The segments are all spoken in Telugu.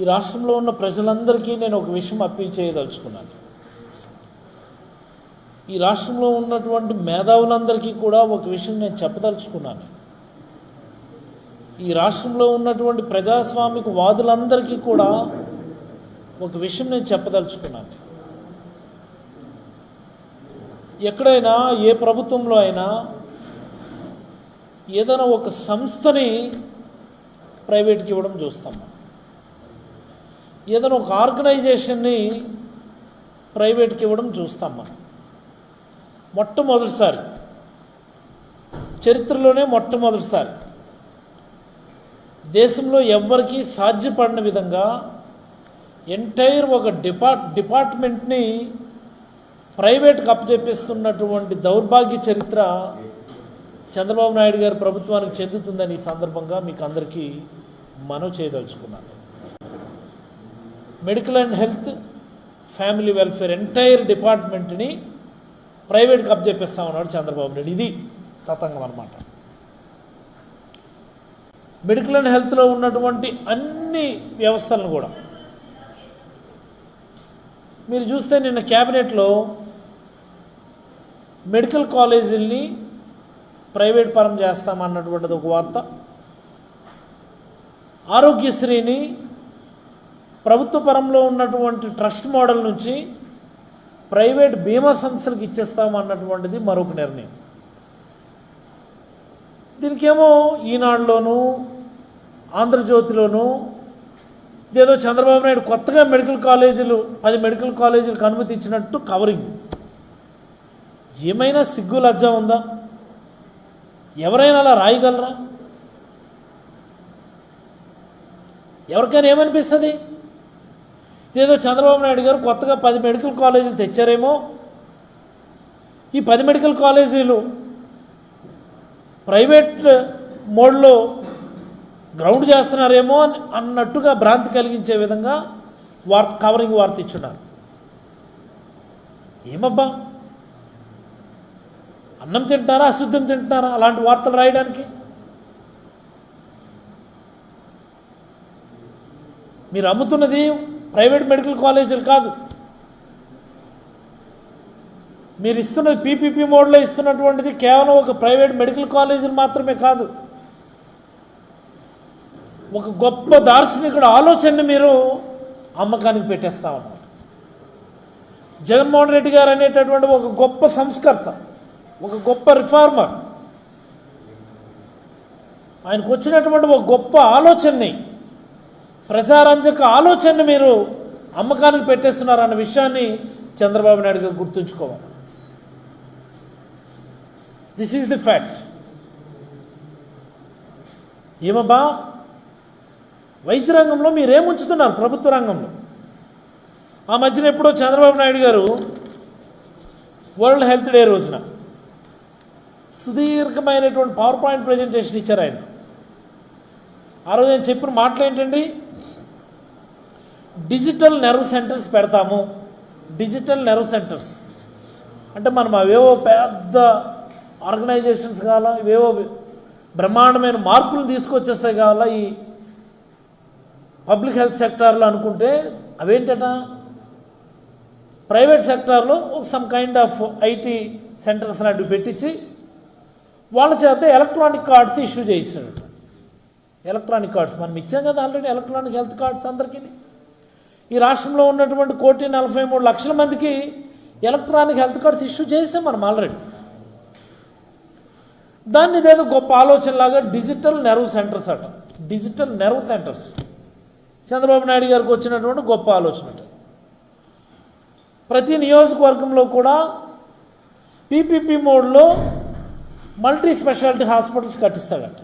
ఈ రాష్ట్రంలో ఉన్న ప్రజలందరికీ నేను ఒక విషయం అప్పీల్ చేయదలుచుకున్నాను. ఈ రాష్ట్రంలో ఉన్నటువంటి మేధావులందరికీ కూడా ఒక విషయం నేను చెప్పదలుచుకున్నాను. ఈ రాష్ట్రంలో ఉన్నటువంటి ప్రజాస్వామిక వాదులందరికీ కూడా ఒక విషయం నేను చెప్పదలుచుకున్నాను. ఎక్కడైనా ఏ ప్రభుత్వంలో అయినా ఏదైనా ఒక సంస్థని ప్రైవేట్కి ఇవ్వడం చూస్తాం మనం. ఏదైనా ఒక ఆర్గనైజేషన్ని ప్రైవేట్కి ఇవ్వడం చూస్తాం మనం. మొట్టమొదటిసారి చరిత్రలోనే మొట్టమొదటిసారి దేశంలో ఎవ్వరికీ సాధ్యపడిన విధంగా ఎంటైర్ ఒక డిపార్ట్ డిపార్ట్మెంట్ని ప్రైవేట్కి అప్పచెప్పిస్తున్నటువంటి దౌర్భాగ్య చరిత్ర చంద్రబాబు నాయుడు గారి ప్రభుత్వానికి చెందుతుందని ఈ సందర్భంగా మీకు అందరికీ మనవి చేయదలుచుకున్నాను. Medical and health family welfare entire డిపార్ట్మెంట్ని ప్రైవేట్కి కప్ ఉన్నాడు చంద్రబాబు నాయుడు. ఇది తతంగం అనమాట మెడికల్ అండ్ హెల్త్లో ఉన్నటువంటి అన్ని వ్యవస్థలను కూడా మీరు చూస్తే నిన్న క్యాబినెట్లో మెడికల్ కాలేజీల్ని ప్రైవేట్ పరం చేస్తామన్నటువంటిది ఒక వార్త. ఆరోగ్యశ్రీని ప్రభుత్వ పరంలో ఉన్నటువంటి ట్రస్ట్ మోడల్ నుంచి ప్రైవేట్ బీమా సంస్థలకు ఇచ్చేస్తామన్నటువంటిది మరొక నిర్ణయం. దీనికేమో ఈనాడులోనూ ఆంధ్రజ్యోతిలోనూ ఇదేదో చంద్రబాబు నాయుడు కొత్తగా మెడికల్ కాలేజీలు పది మెడికల్ కాలేజీలకు అనుమతి ఇచ్చినట్టు కవరింగ్. ఏమైనా సిగ్గు లజ్జ ఉందా? ఎవరైనా అలా రాయగలరా? ఎవరికైనా ఏమనిపిస్తుంది? ఏదో చంద్రబాబు నాయుడు గారు కొత్తగా పది మెడికల్ కాలేజీలు తెచ్చారేమో. ఈ పది మెడికల్ కాలేజీలు ప్రైవేట్ మోడ్లో గ్రౌండ్ చేస్తున్నారేమో అని అన్నట్టుగా భ్రాంతి కలిగించే విధంగా వార్త కవరింగ్ వార్త ఇచ్చున్నారు. ఏమబ్బా? అన్నం తింటున్నారా అశుద్ధం తింటున్నారా? అలాంటి వార్తలు రాయడానికి? మీరు అమ్ముతున్నది ప్రైవేట్ మెడికల్ కాలేజీలు కాదు. మీరు ఇస్తున్నది పీపీపీ మోడ్లో ఇస్తున్నటువంటిది కేవలం ఒక ప్రైవేట్ మెడికల్ కాలేజీలు మాత్రమే కాదు. ఒక గొప్ప దార్శనికుడు ఆలోచనని మీరు అమ్మకానికి పెట్టేస్తా ఉన్నారు. జగన్మోహన్ రెడ్డి గారు అనేటటువంటి ఒక గొప్ప సంస్కర్త ఒక గొప్ప రిఫార్మర్. ఆయనకు వచ్చినటువంటి ఒక గొప్ప ఆలోచనని ప్రజారంజక ఆలోచనను మీరు అమ్మకానికి పెట్టేస్తున్నారు అన్న విషయాన్ని చంద్రబాబు నాయుడు గారు గుర్తుంచుకోవాలి. దిస్ ఈజ్ ది ఫ్యాక్ట్ ఏమబ్బా? వైద్య రంగంలో మీరేముంచుతున్నారు? ప్రభుత్వ రంగంలో. ఆ మధ్యన ఎప్పుడో చంద్రబాబు నాయుడు గారు వరల్డ్ హెల్త్ డే రోజున సుదీర్ఘమైనటువంటి పవర్ పాయింట్ ప్రజెంటేషన్ ఇచ్చారు ఆయన. ఆ రోజు నేను చెప్పిన మాటలు ఏంటండి? డిజిటల్ నెర్వ్ సెంటర్స్ పెడతాము. Digital nerve centres. అంటే మనం అవేవో పెద్ద ఆర్గనైజేషన్స్ కావాలా ఇవేవో బ్రహ్మాండమైన మార్పులు తీసుకొచ్చేస్తాయి కావాలా ఈ పబ్లిక్ హెల్త్ సెక్టార్లో అనుకుంటే అవేంటట? ప్రైవేట్ సెక్టార్లో some kind of IT centres లాంటివి పెట్టించి వాళ్ళ చేత ఎలక్ట్రానిక్ కార్డ్స్ ఇష్యూ చేయిస్తాడు ఎలక్ట్రానిక్ కార్డ్స్. మనం ఇచ్చాం కదా ఆల్రెడీ ఎలక్ట్రానిక్ హెల్త్ కార్డ్స్ అందరికీ. ఈ రాష్ట్రంలో ఉన్నటువంటి కోటి నలభై మూడు లక్షల మందికి ఎలక్ట్రానిక్ హెల్త్ కార్డ్స్ ఇష్యూ చేసాం మనం ఆల్రెడీ. దాన్ని ఇదేదో గొప్ప ఆలోచనలాగా డిజిటల్ నెర్వ్ సెంటర్స్ అట. Digital nerve centres. Chandrababu Naidu గారికి వచ్చినటువంటి గొప్ప ఆలోచన అట. ప్రతి నియోజకవర్గంలో కూడా పీపీపీ మోడ్లో మల్టీ స్పెషాలిటీ హాస్పిటల్స్ కట్టిస్తాడట.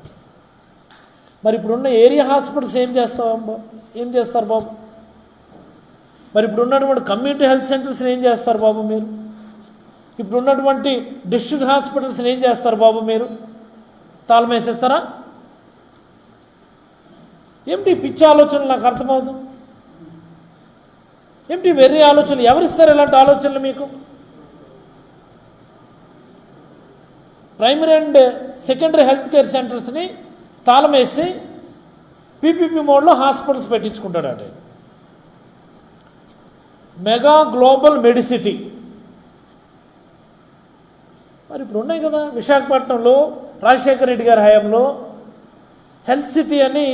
మరి ఇప్పుడున్న ఏరియా హాస్పిటల్స్ ఏం చేస్తావు బాబు ఏం చేస్తారు బాబు? మరి ఇప్పుడు ఉన్నటువంటి కమ్యూనిటీ హెల్త్ సెంటర్స్ని ఏం చేస్తారు బాబు మీరు? ఇప్పుడు ఉన్నటువంటి డిస్ట్రిక్ట్ హాస్పిటల్స్ని ఏం చేస్తారు బాబు మీరు? తాళం వేసేస్తారా? ఏమిటి పిచ్చి ఆలోచనలు నాకు అర్థమవుతుంది ఏమిటి వెర్రి ఆలోచనలు? ఎవరిస్తారు ఇలాంటి ఆలోచనలు మీకు? Primary and secondary health care సెంటర్స్ని తాళం వేసి పీపీపీ మోడ్లో హాస్పిటల్స్ పెట్టించుకుంటాడు పెట్టించుకుంటాడట. Mega global medicity. మరి ఇప్పుడు ఉన్నాయి కదా విశాఖపట్నంలో రాజశేఖర రెడ్డి గారి హయాంలో హెల్త్ సిటీ అని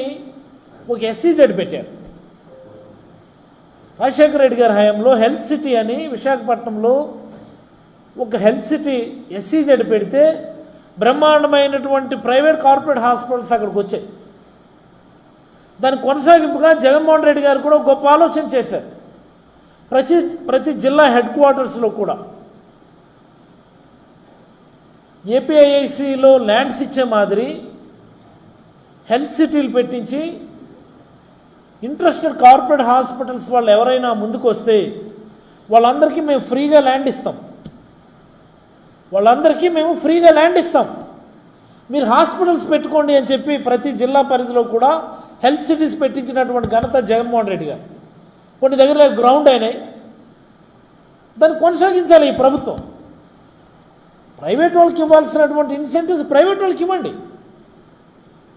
ఒక ఎస్సీజెడ్ పెట్టారు. రాజశేఖర రెడ్డి గారి హయాంలో హెల్త్ సిటీ అని విశాఖపట్నంలో ఒక హెల్త్ సిటీ ఎస్సీజెడ్ పెడితే బ్రహ్మాండమైనటువంటి ప్రైవేట్ కార్పొరేట్ హాస్పిటల్స్ అక్కడికి వచ్చాయి. దాని కొనసాగింపుగా జగన్మోహన్ రెడ్డి గారు కూడా గొప్ప ఆలోచన చేశారు. ప్రతి ప్రతి జిల్లా హెడ్ క్వార్టర్స్లో కూడా. ఏపీఐఐసిలో ల్యాండ్స్ ఇచ్చే మాదిరి హెల్త్ సిటీలు పెట్టించి ఇంట్రెస్టెడ్ కార్పొరేట్ హాస్పిటల్స్ వాళ్ళు ఎవరైనా ముందుకు వస్తే వాళ్ళందరికీ మేము ఫ్రీగా ల్యాండ్ ఇస్తాం. వాళ్ళందరికీ మేము ఫ్రీగా ల్యాండ్ ఇస్తాం. మీరు హాస్పిటల్స్ పెట్టుకోండి అని చెప్పి ప్రతి జిల్లా పరిధిలో కూడా హెల్త్ సిటీస్ పెట్టించినటువంటి ఘనత జగన్మోహన్ రెడ్డి గారు. కొన్ని దగ్గర గ్రౌండ్ అయినాయి. దాన్ని కొనసాగించాలి ఈ ప్రభుత్వం. ప్రైవేట్ వాళ్ళకి ఇవ్వాల్సినటువంటి ఇన్సెంటివ్స్ ప్రైవేట్ వాళ్ళకి ఇవ్వండి.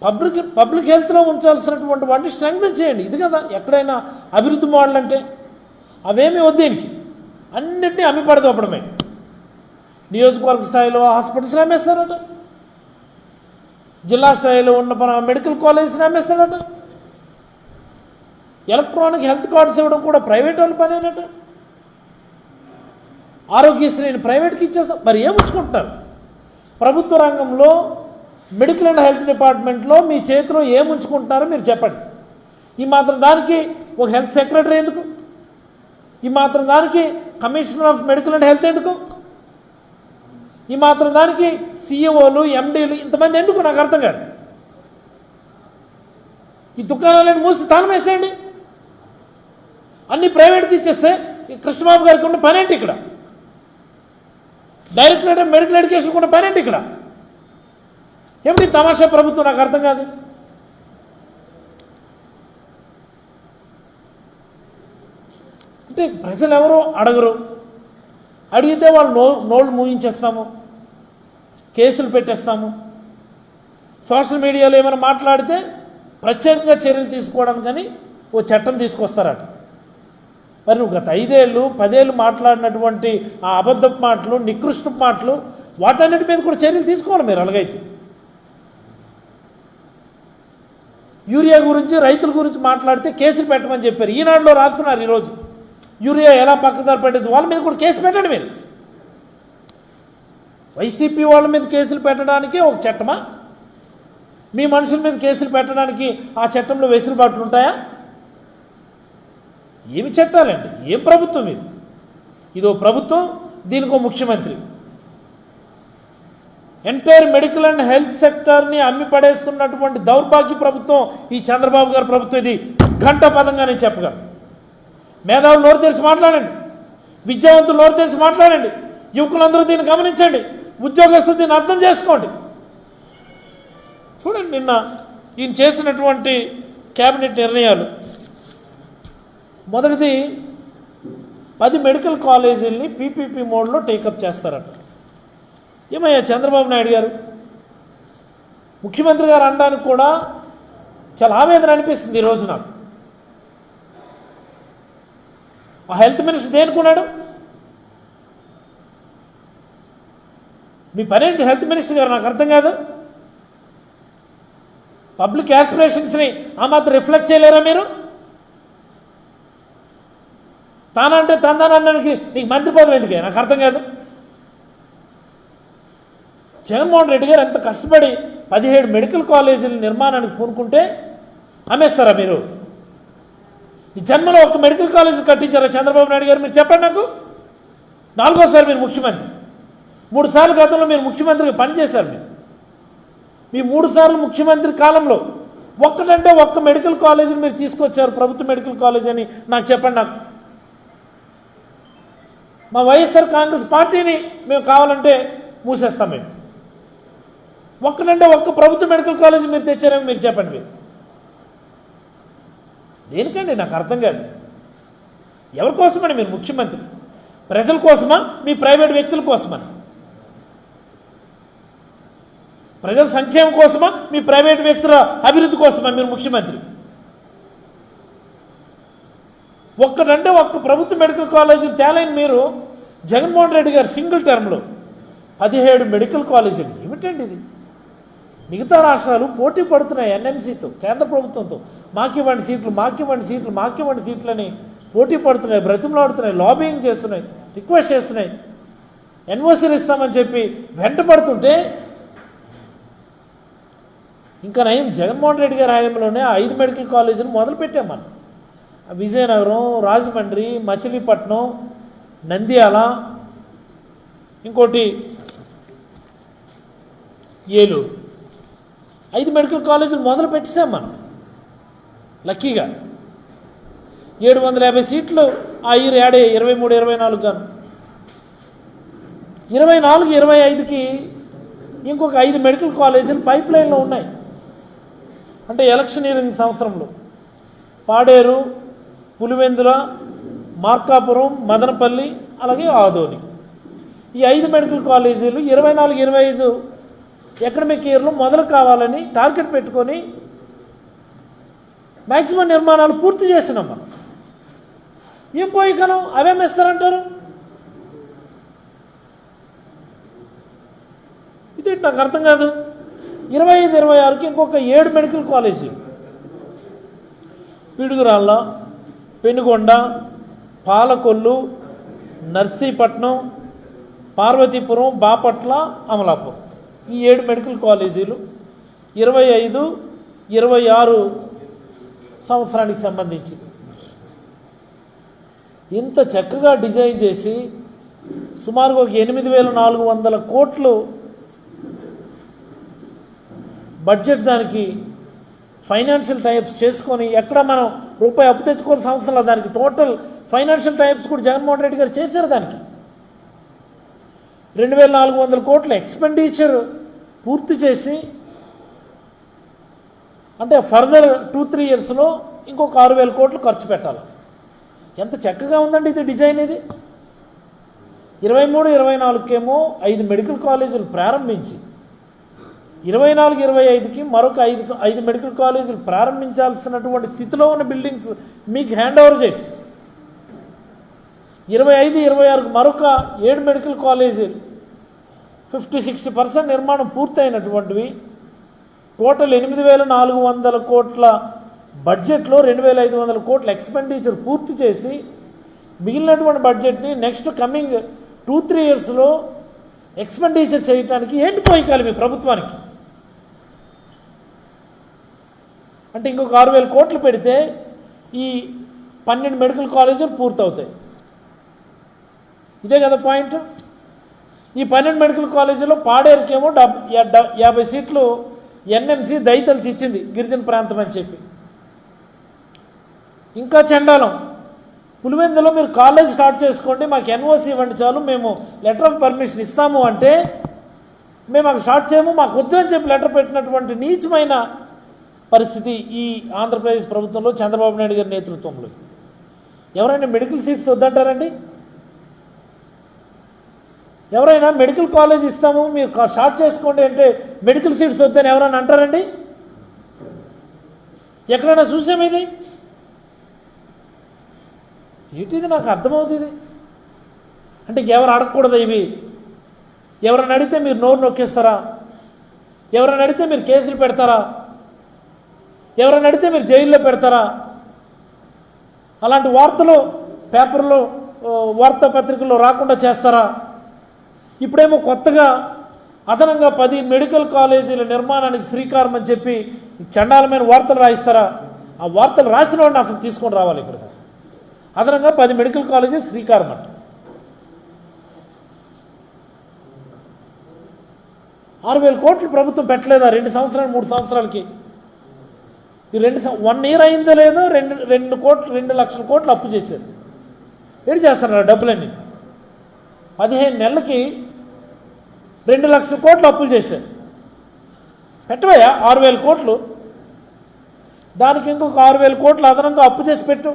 పబ్లిక్ పబ్లిక్ హెల్త్లో ఉంచాల్సినటువంటి వాటిని స్ట్రెంగ్ చేయండి. ఇది కదా ఎక్కడైనా అభివృద్ధి మోడల్ అంటే. అవేమీ వద్దు దీనికి. అన్నిటినీ అమ్మి పడదోపడమే. నియోజకవర్గ స్థాయిలో హాస్పిటల్స్ అమ్మేస్తారట జిల్లా స్థాయిలో ఉన్న మెడికల్ కాలేజెస్ని అమ్మేస్తాడట ఎలక్ట్రానిక్ హెల్త్ కార్డ్స్ ఇవ్వడం కూడా ప్రైవేట్ వాళ్ళ పనేనట. ఆరోగ్యశ్రీని ప్రైవేట్కి ఇచ్చేస్తాం. మరి ఏం ప్రభుత్వ రంగంలో మెడికల్ అండ్ హెల్త్ డిపార్ట్మెంట్లో మీ చేతిలో ఏముంచుకుంటున్నారో మీరు చెప్పండి. ఈ మాత్రం దానికి ఒక హెల్త్ సెక్రటరీ ఎందుకు? ఈ మాత్రం దానికి commissioner of medical and health ఎందుకు? ఈ మాత్రం దానికి సీఈఓలు ఎండీలు ఇంతమంది ఎందుకు? నాకు అర్థం కాదు. ఈ దుకాణాలను మూసి తాళం వేసేయండి. అన్ని ప్రైవేట్కి ఇచ్చేస్తే ఈ కృష్ణబాబు గారికి ఉన్న పని ఏంటి ఇక్కడ? డైరెక్టర్ ఆఫ్ మెడికల్ ఎడ్యుకేషన్ ఉన్న పని ఏంటి ఇక్కడ? ఏమిటి తమాషా ప్రభుత్వం? నాకు అర్థం కాదు. అంటే ప్రజలు ఎవరు అడగరు. అడిగితే వాళ్ళు నో నోళ్ళు మూయించేస్తాము కేసులు పెట్టేస్తాము. సోషల్ మీడియాలో ఏమైనా మాట్లాడితే ప్రత్యేకంగా చర్యలు తీసుకోవడానికని ఓ చట్టం తీసుకొస్తారట. మరి నువ్వు గత ఐదేళ్ళు పదేళ్ళు మాట్లాడినటువంటి ఆ అబద్ధపు మాటలు నికృష్ట మాటలు వాటన్నిటి మీద కూడా చర్యలు తీసుకోవాలి మీరు అలాగైతే యూరియా గురించి రైతుల గురించి మాట్లాడితే కేసులు పెట్టమని చెప్పారు. ఈనాడులో రాస్తున్నారు ఈరోజు. యూరియా ఎలా పక్కదారి పెట్టేది? వాళ్ళ మీద కూడా కేసు పెట్టండి మీరు. వైసీపీ వాళ్ళ మీద కేసులు పెట్టడానికి ఒక చట్టమా? మీ మనుషుల మీద కేసులు పెట్టడానికి ఆ చట్టంలో వెసులుబాట్లు ఉంటాయా? ఏమి చట్టాలండి? ఏం ప్రభుత్వం ఇది? ఇదో ప్రభుత్వం దీనికో ముఖ్యమంత్రి. ఎంటైర్ మెడికల్ అండ్ హెల్త్ సెక్టర్ని అమ్మి పడేస్తున్నటువంటి దౌర్భాగ్య ప్రభుత్వం ఈ చంద్రబాబు గారి ప్రభుత్వం ఇది. ఘంట పదంగా నేను చెప్పగలను. మేధావులు నోరు తెరిచి మాట్లాడండి. విద్యావంతులు నోరు తెరిచి మాట్లాడండి. యువకులందరూ దీన్ని గమనించండి. ఉద్యోగస్తులు దీన్ని అర్థం చేసుకోండి. చూడండి నిన్న ఈయన చేసినటువంటి కేబినెట్ నిర్ణయాలు. మొదటిది పది మెడికల్ కాలేజీల్ని పీపీపీ మోడ్లో టేకప్ చేస్తారట. ఏమయ్యా చంద్రబాబు నాయుడు గారు? ముఖ్యమంత్రి గారు అనడానికి కూడా చాలా ఆవేదన అనిపిస్తుంది ఈరోజు నాకు. ఆ హెల్త్ మినిస్టర్ దేనికున్నాడు? మీ పనేంటి హెల్త్ మినిస్టర్ గారు? నాకు అర్థం కాదు. పబ్లిక్ యాస్పిరేషన్స్ని ఆ మాత్రం రిఫ్లెక్ట్ చేయలేరా మీరు? తానంటే తందానడానికి నీకు మంత్రి పదవి ఎందుకే? నాకు అర్థం కాదు. జగన్మోహన్ రెడ్డి గారు ఎంత కష్టపడి పదిహేడు మెడికల్ కాలేజీల నిర్మాణానికి పూనుకుంటే అమ్మేస్తారా మీరు? ఈ జన్మలో ఒక మెడికల్ కాలేజ్ కట్టించారా చంద్రబాబు నాయుడు గారు? మీరు చెప్పండి నాకు. నాలుగోసారి మీరు ముఖ్యమంత్రి. మూడు సార్లు గతంలో మీరు ముఖ్యమంత్రిగా పనిచేశారు మీరు. మీ మూడు సార్లు ముఖ్యమంత్రి కాలంలో ఒక్కటంటే ఒక్క మెడికల్ కాలేజీని మీరు తీసుకొచ్చారు ప్రభుత్వ మెడికల్ కాలేజ్ అని. నాకు చెప్పండి నాకు. మా వైఎస్ఆర్ కాంగ్రెస్ పార్టీని మేము కావాలంటే మూసేస్తాం మేము. ఒక్కటంటే ఒక్క ప్రభుత్వ మెడికల్ కాలేజ్ మీరు తెచ్చారేమో మీరు చెప్పండి మీరు. దేనికండి? నాకు అర్థం కాదు. ఎవరి కోసమని మీరు ముఖ్యమంత్రి? ప్రజల కోసమా? మీ ప్రైవేట్ వ్యక్తుల కోసమని ప్రజల సంక్షేమం కోసమా? మీ ప్రైవేట్ వ్యక్తుల అభివృద్ధి కోసమా మీరు ముఖ్యమంత్రి? ఒక్కటంటే ఒక్క ప్రభుత్వ మెడికల్ కాలేజీలు తేలైన మీరు జగన్మోహన్ రెడ్డి గారు సింగిల్ టర్మ్లో పదిహేడు మెడికల్ కాలేజీలు. ఏమిటండి ఇది? మిగతా రాష్ట్రాలు పోటీ పడుతున్నాయి ఎన్ఎంసీతో కేంద్ర ప్రభుత్వంతో. మాకివ్వండి సీట్లు మాకివ్వండి సీట్లు మాకివ్వండి సీట్లని పోటీ పడుతున్నాయి బ్రతిమలాడుతున్నాయి లాబింగ్ చేస్తున్నాయి రిక్వెస్ట్ చేస్తున్నాయి. ఎన్ఓసీలు ఇస్తామని చెప్పి వెంట పడుతుంటే ఇంకా నయం జగన్మోహన్ రెడ్డి గారి హయాంలోనే ఐదు మెడికల్ కాలేజీలు మొదలుపెట్టాం మనం. విజయనగరం రాజమండ్రి మచిలీపట్నం నంద్యాల ఇంకోటి ఏలూరు. ఐదు మెడికల్ కాలేజీలు మొదలు పెట్టేశాం మనం. లక్కీగా. ఏడు వందల యాభై సీట్లు ఆ ఇయర్ యాడే ఇరవై మూడు ఇరవై నాలుగు కాను ఇరవై నాలుగు ఇరవై ఐదుకి ఇంకొక ఐదు మెడికల్ కాలేజీలు పైప్ లైన్లో ఉన్నాయి. అంటే ఎలక్షన్ ఇయరింగ్ సంవత్సరంలో. పాడేరు పులివెందుల మార్కాపురం మదనపల్లి అలాగే ఆదోని. ఈ ఐదు మెడికల్ కాలేజీలు ఇరవై నాలుగు ఇరవై ఐదు ఎకడమిక్ ఇయర్లో మొదలు కావాలని టార్గెట్ పెట్టుకొని మ్యాక్సిమం నిర్మాణాలు పూర్తి చేసినాం మనం. ఏం పోయి కనం అవేం ఇస్తారంటారు ఇది నాకు అర్థం కాదు. ఇరవై ఐదు ఇరవై ఆరుకి ఇంకొక ఏడు మెడికల్ కాలేజీ పిడుగురాళ్ళ పెనుగొండ పాలకొల్లు నర్సీపట్నం పార్వతీపురం బాపట్ల అమలాపురం. ఈ ఏడు మెడికల్ కాలేజీలు ఇరవై ఐదు ఇరవై ఆరు సంవత్సరానికి సంబంధించి ఇంత చక్కగా డిజైన్ చేసి సుమారుగా ఒక ఎనిమిది వేల నాలుగు వందల కోట్లు బడ్జెట్ దానికి ఫైనాన్షియల్ టైప్స్ చేసుకొని ఎక్కడ మనం రూపాయి అప్పు తెచ్చుకోవాల్సిన అవసరం దానికి టోటల్ ఫైనాన్షియల్ టైప్స్ కూడా జగన్మోహన్ రెడ్డి గారు చేశారు దానికి. రెండు వేల నాలుగు వందల కోట్ల ఎక్స్పెండిచర్ పూర్తి చేసి అంటే ఫర్దర్ టూ త్రీ ఇయర్స్లో ఇంకొక ఆరు వేల కోట్లు ఖర్చు పెట్టాలి. ఎంత చక్కగా ఉందండి ఇది డిజైన్ ఇది. ఇరవై మూడు ఇరవై నాలుగుకేమో ఐదు మెడికల్ కాలేజీలు ప్రారంభించి ఇరవై నాలుగు ఇరవై ఐదుకి మరొక ఐదు ఐదు మెడికల్ కాలేజీలు ప్రారంభించాల్సినటువంటి స్థితిలో ఉన్న బిల్డింగ్స్ మీకు హ్యాండ్ ఓవర్ చేసి ఇరవై ఐదు ఇరవై ఆరుకు మరొక ఏడు మెడికల్ కాలేజీలు ఫిఫ్టీ సిక్స్టీ పర్సెంట్ నిర్మాణం పూర్తయినటువంటివి. టోటల్ ఎనిమిది వేల నాలుగు వందల కోట్ల బడ్జెట్లో రెండు వేల ఐదు వందల కోట్ల ఎక్స్పెండిచర్ పూర్తి చేసి మిగిలినటువంటి బడ్జెట్ని నెక్స్ట్ కమింగ్ టూ త్రీ ఇయర్స్లో ఎక్స్పెండిచర్ చేయటానికి ఏంటి పోయికాలి మీ ప్రభుత్వానికి. అంటే ఇంకొక ఆరు వేల కోట్లు పెడితే ఈ పన్నెండు మెడికల్ కాలేజీలు పూర్తవుతాయి. ఇదే కదా పాయింట్? ఈ పన్నెండు మెడికల్ కాలేజీలో పాడేరుకేమో డబ్ యాభై సీట్లు ఎన్ఎంసి దళితులకి ఇచ్చింది గిరిజన ప్రాంతం అని చెప్పి. ఇంకా చండాలం పులివెందులో మీరు కాలేజ్ స్టార్ట్ చేసుకోండి మాకు ఎన్ఓసి ఇవ్వండి చాలు మేము లెటర్ ఆఫ్ పర్మిషన్ ఇస్తాము అంటే మేము అక్కడ స్టార్ట్ చేయము మాకు వద్దు అని చెప్పి లెటర్ పెట్టినటువంటి నీచమైన పరిస్థితి ఈ ఆంధ్రప్రదేశ్ ప్రభుత్వంలో చంద్రబాబు నాయుడు గారి నేతృత్వంలో. ఎవరైనా మెడికల్ సీట్స్ వద్దంటారండి? ఎవరైనా మెడికల్ కాలేజ్ ఇస్తాము మీరు షార్ట్ చేసుకోండి అంటే మెడికల్ సీట్స్ వద్దని ఎవరైనా అంటారండి? ఎక్కడైనా చూసాము ఇది? ఏంటిది నాకు అర్థమవుతుంది? అంటే ఎవరు అడగకూడదు ఇవి. ఎవరైనా అడిగితే మీరు నోరు నొక్కేస్తారా? ఎవరైనా అడిగితే మీరు కేసులు పెడతారా? ఎవరైనా అడిగితే మీరు జైల్లో పెడతారా? అలాంటి వార్తలు పేపర్లో వార్తాపత్రికల్లో రాకుండా చేస్తారా? ఇప్పుడేమో కొత్తగా అదనంగా పది మెడికల్ కాలేజీల నిర్మాణానికి శ్రీకారం అని చెప్పి చండాలమైన వార్తలు రాయిస్తారా? ఆ వార్తలు రాసిన వాడిని అసలు తీసుకొని రావాలి ఇక్కడికి అసలు. అదనంగా పది మెడికల్ కాలేజీ శ్రీకారం అంట. ఆరు వేల కోట్లు ప్రభుత్వం పెట్టలేదా రెండు సంవత్సరాలు మూడు సంవత్సరాలకి? ఈ రెండు వన్ ఇయర్ అయిందో లేదో రెండు రెండు కోట్లు రెండు లక్షల కోట్లు అప్పు చేశారు. ఏడు చేస్తున్నారు డబ్బులన్నీ. పదిహేను నెలలకి రెండు లక్షల కోట్లు అప్పులు చేశారు. పెట్టవయ్యా ఆరు వేల కోట్లు. దానికి ఇంకొక ఆరు వేల కోట్లు అదనంగా అప్పు చేసి పెట్టు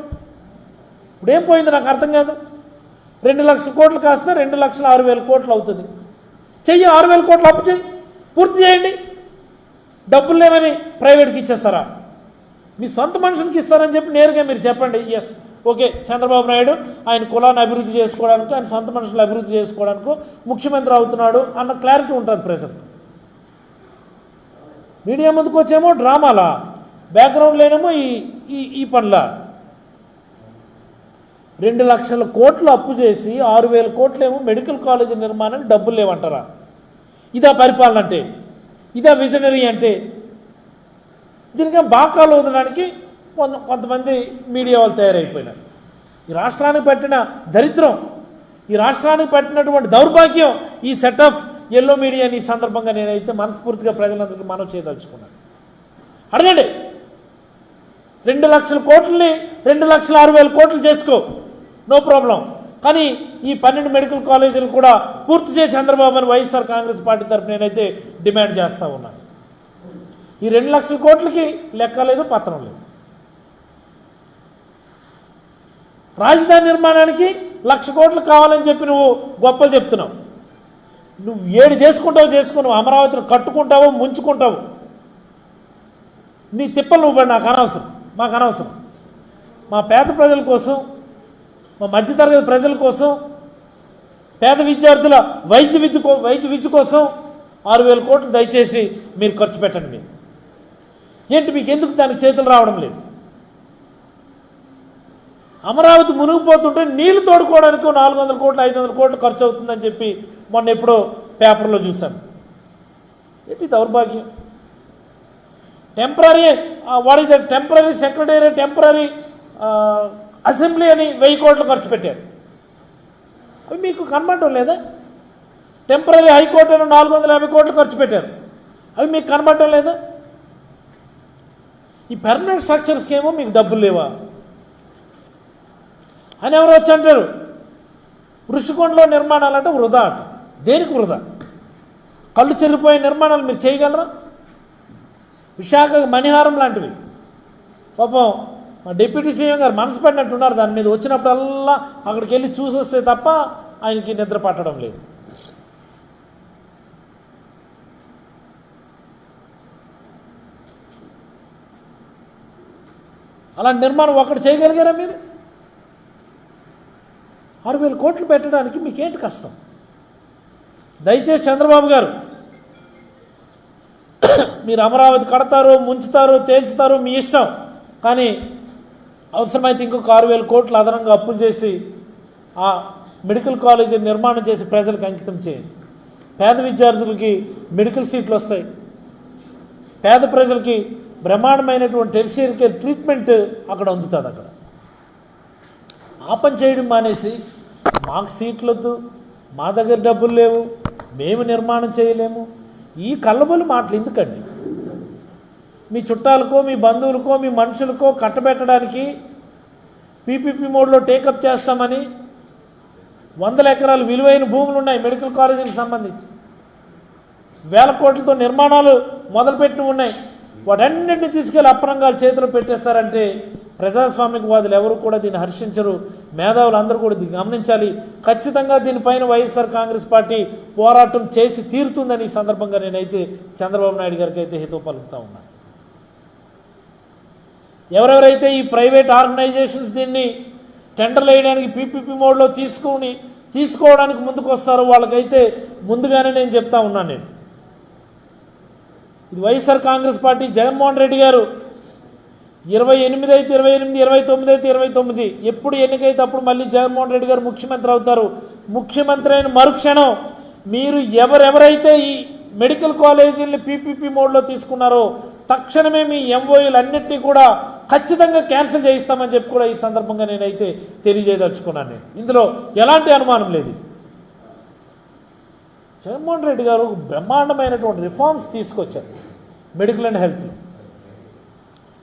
ఇప్పుడు ఏం పోయింది నాకు అర్థం కాదు. రెండు లక్షల కోట్లు కాస్తే రెండు లక్షల ఆరు వేల కోట్లు అవుతుంది. చెయ్యి ఆరు వేల కోట్లు అప్పు చెయ్యి. పూర్తి చేయండి. డబ్బులు లేవని ప్రైవేట్కి ఇచ్చేస్తారా? మీ సొంత మనుషులకి ఇస్తారని చెప్పి నేరుగా మీరు చెప్పండి. ఎస్ ఓకే చంద్రబాబు నాయుడు ఆయన కులాన్ని అభివృద్ధి చేసుకోవడానికి ఆయన సొంత మనుషులు అభివృద్ధి చేసుకోవడానికి ముఖ్యమంత్రి అవుతున్నాడు అన్న క్లారిటీ ఉంటుంది ప్రజలు మీడియా ముందుకు వచ్చేమో డ్రామాలా? బ్యాక్గ్రౌండ్ లేనేమో ఈ ఈ ఈ పనులా? రెండు లక్షల కోట్లు అప్పు చేసి ఆరు వేల కోట్లేమో మెడికల్ కాలేజీ నిర్మాణానికి డబ్బులు లేవంటారా? ఇదా పరిపాలన అంటే? ఇదా విజనరీ అంటే? దీనికి బాకాలు వదలడానికి కొంత కొంతమంది మీడియా వాళ్ళు తయారైపోయినారు. ఈ రాష్ట్రానికి పట్టిన దరిద్రం ఈ రాష్ట్రానికి పట్టినటువంటి దౌర్భాగ్యం ఈ సెట్ ఆఫ్ ఎల్లో మీడియాని ఈ సందర్భంగా నేనైతే మనస్ఫూర్తిగా ప్రజలందరికీ మనం చేయదలుచుకున్నాను అడగండి. రెండు లక్షల కోట్లని రెండు లక్షల ఆరు వేల కోట్లు చేసుకో. No problem. కానీ ఈ పన్నెండు మెడికల్ కాలేజీలు కూడా పూర్తి చేసి చంద్రబాబు అని వైఎస్ఆర్ కాంగ్రెస్ పార్టీ తరఫు నేనైతే డిమాండ్ చేస్తూ ఉన్నాను ఈ రెండు లక్షల కోట్లకి లెక్క లేదు పత్రం లేదు. రాజధాని నిర్మాణానికి లక్ష కోట్లు కావాలని చెప్పి నువ్వు గొప్పలు చెప్తున్నావు. నువ్వు ఏడు చేసుకుంటావు చేసుకున్నావు నువ్వు అమరావతిని కట్టుకుంటావు ముంచుకుంటావు. నీ తిప్పలు నువ్వు నాకు అనవసరం మాకు అనవసరం. మా పేద ప్రజల కోసం మా మధ్యతరగతి ప్రజల కోసం పేద విద్యార్థుల వైద్య విద్య కో వైద్య విద్య కోసం ఆరు వేల కోట్లు దయచేసి మీరు ఖర్చు పెట్టండి మీరు. ఏంటి మీకు ఎందుకు దానికి చేతులు రావడం లేదు? అమరావతి మునిగిపోతుంటే నీళ్ళు తోడుకోవడానికి నాలుగు వందల కోట్లు ఐదు వందల కోట్లు ఖర్చు అవుతుందని చెప్పి మొన్న ఎప్పుడో పేపర్లో చూశాను ఏంటి దౌర్భాగ్యం. టెంపరీ వాడి టెంపరీ సెక్రటరీ టెంపరీ అసెంబ్లీ అని వెయ్యి కోట్లు ఖర్చు పెట్టారు. అవి మీకు కనబడటం లేదా? టెంపరీ హైకోర్టు అని నాలుగు వందల యాభై కోట్లు ఖర్చు పెట్టారు. అవి మీకు కనబడటం లేదా? ఈ పెర్మనెంట్ స్ట్రక్చర్స్కి ఏమో మీకు డబ్బులు లేవా? అని ఎవరు వచ్చి అంటారు. ఋషికొండలో నిర్మాణాలంటే వృధా అట. దేనికి వృధా? కళ్ళు చెదిరిపోయే నిర్మాణాలు మీరు చేయగలరా? విశాఖ మణిహారం లాంటివి. పాపం మా డిప్యూటీ సీఎం గారు మనసు పడినట్టున్నారు. దాని మీద వచ్చినప్పుడల్లా అక్కడికి వెళ్ళి చూసి వస్తే తప్ప ఆయనకి నిద్ర పట్టడం లేదు. అలాంటి నిర్మాణం ఒకటి చేయగలిగారా మీరు? ఆరు వేల కోట్లు పెట్టడానికి మీకేంటి కష్టం? దయచేసి చంద్రబాబు గారు మీరు అమరావతి కడతారు ముంచుతారు తేల్చుతారు మీ ఇష్టం. కానీ అవసరమైతే ఇంకొక ఆరు వేల కోట్లు అదనంగా అప్పులు చేసి ఆ మెడికల్ కాలేజీ నిర్మాణం చేసి ప్రజలకు అంకితం చేయండి. పేద విద్యార్థులకి మెడికల్ సీట్లు వస్తాయి. పేద ప్రజలకి బ్రహ్మాండమైనటువంటి టెరిషియర్ కేర్ ట్రీట్మెంట్ అక్కడ అందుతుంది అక్కడ. ఆ పని చేయడం మానేసి మాకు సీట్లు వద్దు మా దగ్గర డబ్బులు లేవు మేము నిర్మాణం చేయలేము. ఈ కళ్ళబొలు మాటలు ఎందుకండి? మీ చుట్టాలకో మీ బంధువులకో మీ మనుషులకో కట్టబెట్టడానికి పీపీపీ మోడ్లో టేకప్ చేస్తామని వందల ఎకరాలు విలువైన భూములు ఉన్నాయి మెడికల్ కాలేజీలకు సంబంధించి. వేల కోట్లతో నిర్మాణాలు మొదలుపెట్టినవి ఉన్నాయి. వాటన్నింటినీ తీసుకెళ్ళి అప్పరంగాలు చేతిలో పెట్టేస్తారంటే ప్రజాస్వామికవాదులు ఎవరు కూడా దీన్ని హర్షించరు. మేధావులు అందరూ కూడా దీన్ని గమనించాలి. ఖచ్చితంగా దీనిపైన వైఎస్ఆర్ కాంగ్రెస్ పార్టీ పోరాటం చేసి తీరుతుందని ఈ సందర్భంగా నేనైతే చంద్రబాబు నాయుడు గారికి అయితే హితవు పలుకుతా ఉన్నాను ఎవరెవరైతే ఈ ప్రైవేట్ ఆర్గనైజేషన్స్ దీన్ని టెండర్లు వేయడానికి పీపీపీ మోడ్లో తీసుకొని తీసుకోవడానికి ముందుకు వస్తారో వాళ్ళకైతే ముందుగానే నేను చెప్తా ఉన్నాను నేను. ఇది YSR Congress Party Jaganmohan Reddy garu ఇరవై ఎనిమిది అయితే ఇరవై ఎనిమిది ఇరవై తొమ్మిది అయితే ఇరవై తొమ్మిది. ఎప్పుడు ఎన్నికైతే అప్పుడు మళ్ళీ జగన్మోహన్ రెడ్డి గారు ముఖ్యమంత్రి అవుతారు. ముఖ్యమంత్రి అయిన మరుక్షణం మీరు ఎవరెవరైతే ఈ మెడికల్ కాలేజీని పీపీపీ మోడ్లో తీసుకున్నారో తక్షణమే మీ ఎంఓఈలు అన్నింటినీ కూడా ఖచ్చితంగా క్యాన్సిల్ చేయిస్తామని చెప్పి కూడా ఈ సందర్భంగా నేనైతే తెలియజేయదలుచుకున్నాను నేను. ఇందులో ఎలాంటి అనుమానం లేదు ఇది. జగన్మోహన్ రెడ్డి గారు బ్రహ్మాండమైనటువంటి రిఫార్మ్స్ తీసుకొచ్చారు. మెడికల్ అండ్ హెల్త్లో.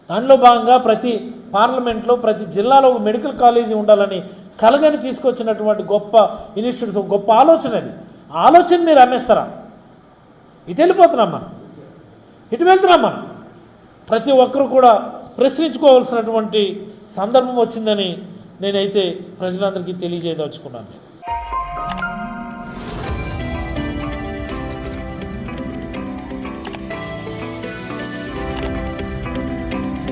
దానిలో భాగంగా ప్రతి పార్లమెంట్లో ప్రతి జిల్లాలో ఒక మెడికల్ కాలేజీ ఉండాలని కలగని తీసుకొచ్చినటువంటి గొప్ప ఇనిషియేటివ్స్ గొప్ప ఆలోచన అది. ఆలోచన మీరు అమ్మేస్తారా? ఇటు వెళ్ళిపోతున్నాం మనం. ఇటు వెళ్తున్నాం మనం. ప్రతి ఒక్కరు కూడా ప్రశ్నించుకోవాల్సినటువంటి సందర్భం వచ్చిందని నేనైతే ప్రజలందరికీ తెలియజేయదలుచుకున్నాను.